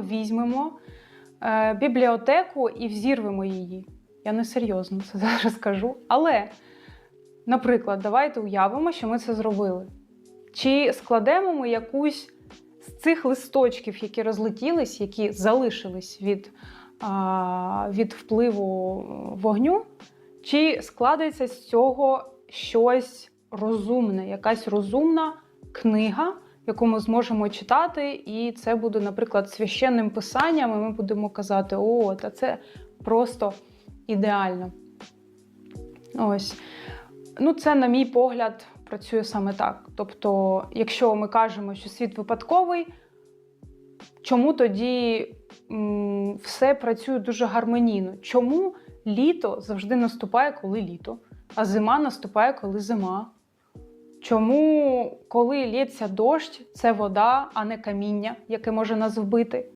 візьмемо е, бібліотеку і взірвемо її. Я не серйозно це зараз кажу. Але, наприклад, давайте уявимо, що ми це зробили. Чи складемо ми якусь з цих листочків, які розлетілись, які залишились від, а, від впливу вогню, чи складеться з цього щось розумне, якась розумна книга, яку ми зможемо читати, і це буде, наприклад, священним писанням, і ми будемо казати: о, та це просто ідеально. Ось. Ну, це, на мій погляд, працює саме так. Тобто, якщо ми кажемо, що світ випадковий, чому тоді м, все працює дуже гармонійно? Чому літо завжди наступає, коли літо, а зима наступає, коли зима? Чому, коли лється дощ, це вода, а не каміння, яке може нас вбити?